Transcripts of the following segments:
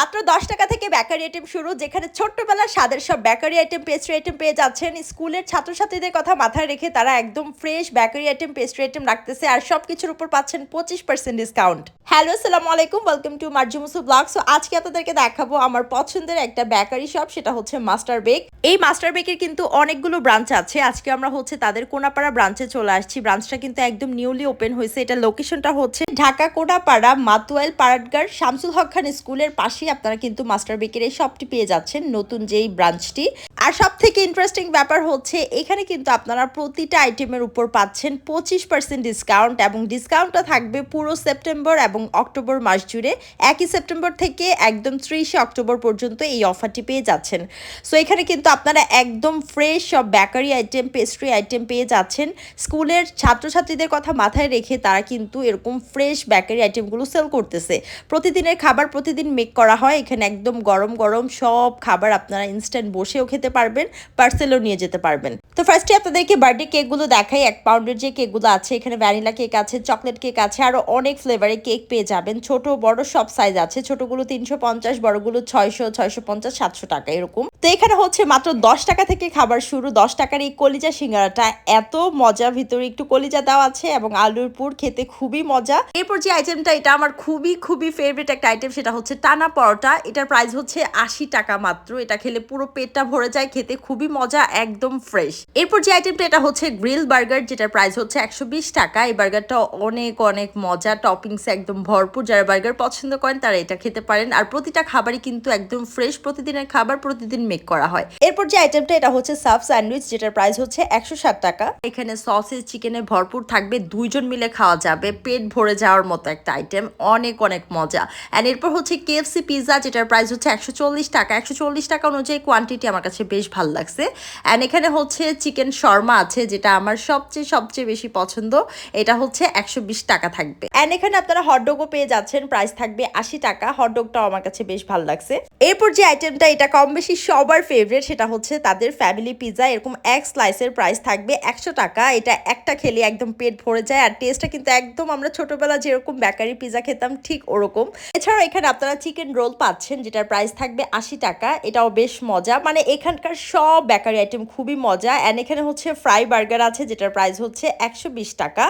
মাত্র দশ টাকা থেকে বেকারি আইটেম শুরু, যেখানে ছোট্টবেলার স্বাদের সব বেকারি আইটেম পেস্ট্রি আইটেম পেয়ে যাচ্ছেন। স্কুলের ছাত্রছাত্রীদের কথা মাথায় রেখে তারা একদম fresh bakery item pastry item রাখতেছে আর সব কিছুর উপর পাচ্ছেন পঁচিশ পার্সেন্ট ডিসকাউন্ট হ্যালো আসসালামু আলাইকুম ওয়েলকাম টু মার্জুমুসু ব্লগ সো আজকে আপনাদেরকে দেখাবো আমার পছন্দের একটা বেকারি শপ সেটা হচ্ছে মাস্টার বেক। এই মাস্টার বেকের কিন্তু অনেকগুলো ব্রাঞ্চ আছে। আজকে আমরা হচ্ছে তাদের কোনাপাড়া ব্রাঞ্চে চলে আসছি। ব্রাঞ্চটা কিন্তু একদম নিউলি ওপেন হয়েছে। এটা লোকেশনটা হচ্ছে ঢাকা কোনাপাড়া মাতুয়াইল পারাটগার শামসুল হক খান স্কুলের পাশেই আপনারা কিন্তু মাস্টার বেকের এই শপটি পেয়ে যাচ্ছেন নতুন যেই ব্রাঞ্চটি আর সব থেকে ইন্টারেস্টিং ব্যাপার হচ্ছে, এখানে কিন্তু আপনারা প্রতিটা আইটেমের উপর পাচ্ছেন পঁচিশ পার্সেন্ট ডিসকাউন্ট এবং ডিসকাউন্টটা থাকবে পুরো সেপ্টেম্বর এবং অক্টোবর মাস জুড়ে। একই সেপ্টেম্বর থেকে একদম ত্রিশে অক্টোবর পর্যন্ত এই অফারটি পেয়ে যাচ্ছেন। সো এখানে কিন্তু আপনারা একদম ফ্রেশ সব বেকারি আইটেম পেস্ট্রি আইটেম পেয়ে যাচ্ছেন। স্কুলের ছাত্রছাত্রীদের কথা মাথায় রেখে তারা কিন্তু এরকম ফ্রেশ বেকারি আইটেমগুলো সেল করতেছে। প্রতিদিনের খাবার প্রতিদিন মেক করা হয়, এখানে একদম গরম গরম সব খাবার আপনারা ইনস্ট্যান্ট বসেও খেতে পারবেন পার্সেলও নিয়ে যেতে পারবেন। তো ফার্স্টে আপনাদেরকে বার্থডে কেকগুলো দেখাই, এক পাউন্ডের যে কেকগুলো আছে, এখানে ভ্যানিলা কেক আছে চকলেট কেক আছে আরও অনেক ফ্লেভারের কেক পেয়ে যাবেন। ছোট, বড় সব সাইজ আছে, ছোটগুলো তিনশো পঞ্চাশ, বড়গুলো ছয়শো ছয়শো পঞ্চাশ, সাতশো টাকা এরকম। তো এখানে হচ্ছে মাত্র দশ টাকা থেকে খাবার শুরু, দশ টাকার এই কলিজা সিঙ্গারাটা, এত মজা ভিতরে একটু কলিজা দেওয়া আছে এবং আলুর পুর খেতে খুবই মজা। এরপর যে আইটেমটা এটা আমার খুবই খুবই ফেভারিট একটা আইটেম সেটা হচ্ছে টানা পরোটা, এটার প্রাইস হচ্ছে আশি টাকা মাত্র। এটা খেলে পুরো পেটটা ভরে যায়, খেতে খুবই মজা, একদম ফ্রেশ এরপর যে আইটেমটা এটা হচ্ছে গ্রিল বার্গার যেটার প্রাইস হচ্ছে একশো বিশ টাকা। এই বার্গারটা অনেক অনেক মজা টপিংস একদম ভরপুর। যারা বার্গার পছন্দ করেন, তারা এটা খেতে পারেন। আর প্রতিটা খাবারই কিন্তু একদম ফ্রেশ প্রতিদিনের খাবার প্রতিদিন মেক করা হয়। এরপর যে আইটেমটা এটা হচ্ছে সাব স্যান্ডউইচ, যেটার প্রাইস হচ্ছে একশো ষাট টাকা। এখানে সসেজ চিকেনে ভরপুর থাকবে। দুইজন মিলে খাওয়া যাবে। পেট ভরে যাওয়ার মতো একটা আইটেম অনেক অনেক মজা। অ্যান্ড এরপর হচ্ছে কেএফসি পিৎজা, যেটার প্রাইস হচ্ছে একশো চল্লিশ টাকা। একশো চল্লিশ টাকা অনুযায়ী কোয়ান্টিটি আমার কাছে বেশ ভালো লাগছে। অ্যান্ড এখানে হচ্ছে চিকেন শর্মা আছে, যেটা আমার সবচেয়ে সবচেয়ে বেশি পছন্দ। এটা হচ্ছে একশো বিশ টাকা থাকবে। অ্যান্ড এখানে আপনারা হটডগও পেয়ে যাচ্ছেন প্রাইস থাকবে আশি টাকা। হটডগটাও আমার কাছে বেশ ভালো লাগছে। এরপর যে আইটেমটা এটা কম বেশি সবার ফেভারিট সেটা হচ্ছে তাদের ফ্যামিলি পিৎজা এরকম এক স্লাইসের প্রাইস থাকবে একশো টাকা। এটা একটা খেলে একদম পেট ভরে যায়, আর টেস্টটা কিন্তু একদম আমরা ছোটবেলা যেরকম বেকারি পিৎজা খেতাম, ঠিক ওরকম। এছাড়াও এখানে আপনারা চিকেন রোল পাচ্ছেন, যেটার প্রাইস থাকবে আশি টাকা, এটাও বেশ মজা। মানে এখানকার সব বেকারি আইটেম খুবই মজা। অ্যান্ড এখানে হচ্ছে ফ্রাই বার্গার আছে, যেটার প্রাইস হচ্ছে একশো বিশ টাকা।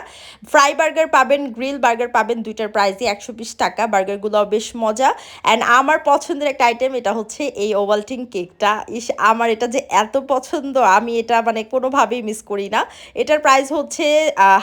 ফ্রাই বার্গার পাবেন গ্রিল বার্গার পাবেন, দুইটার প্রাইসই একশো বিশ টাকা। বার্গারগুলোও বেশ মজা। অ্যান্ড আমার পছন্দের একটা আইটেম এটা হচ্ছে এই ওভালটিং কেকটা ইস, আমার এটা যে এত পছন্দ, আমি এটা মানে কোনোভাবেই মিস করি না। এটার প্রাইস হচ্ছে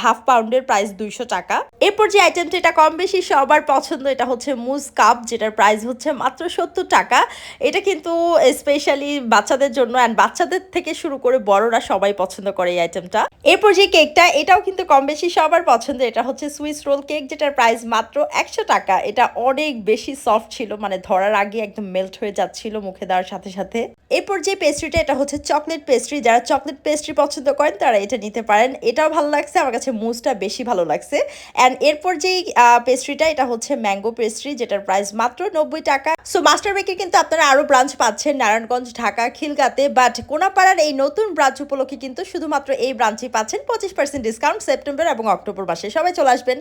হাফ পাউন্ডের প্রাইস দুইশো টাকা। এরপর যে আইটেমটা এটা কম বেশি সবার পছন্দ, এটা হচ্ছে মুজ কাপ যেটার প্রাইস হচ্ছে মাত্র সত্তর টাকা। এটা কিন্তু স্পেশালি বাচ্চাদের জন্য অ্যান্ড বাচ্চাদের থেকে শুরু করে বড়রা সবাই পছন্দ করে এই আইটেমটা এরপর যে কেকটা এটাও কিন্তু কম বেশি সবার পছন্দ এটা হচ্ছে সুইস রোল কেক যেটার প্রাইস মাত্র একশো টাকা। এটা অনেক বেশি সফট ছিল মানে ধরার আগে একদম মেল্ট হয়ে যাচ্ছিল মুখে দেওয়ার সাথে সাথে। এরপর যে পেস্ট্রিটা এটা হচ্ছে চকলেট পেস্ট্রি যারা চকলেট পেস্ট্রি পছন্দ করেন, তারা এটা নিতে পারেন। এটাও ভালো লাগছে, আমার কাছে মুজটা বেশি ভালো লাগছে। অ্যান্ড এরপর যেই পেস্ট্রিটা এটা হচ্ছে ম্যাঙ্গো পেস্ট্রি যেটার প্রাইস মাত্র নব্বই টাকা। সো মাস্টার বেকে কিন্তু আপনারা আরও ব্রাঞ্চ পাচ্ছেন নারায়ণগঞ্জ, ঢাকা, খিলগাতে। বাট কোনাপাড়ার এই নতুন ব্রাঞ্চ উপলক্ষে কিন্তু শুধুমাত্র এই ব্রাঞ্চেই পাচ্ছেন পঁচিশ পার্সেন্ট ডিসকাউন্ট সেপ্টেম্বর এবং অক্টোবর মাসে। সবাই চলে আসবেন।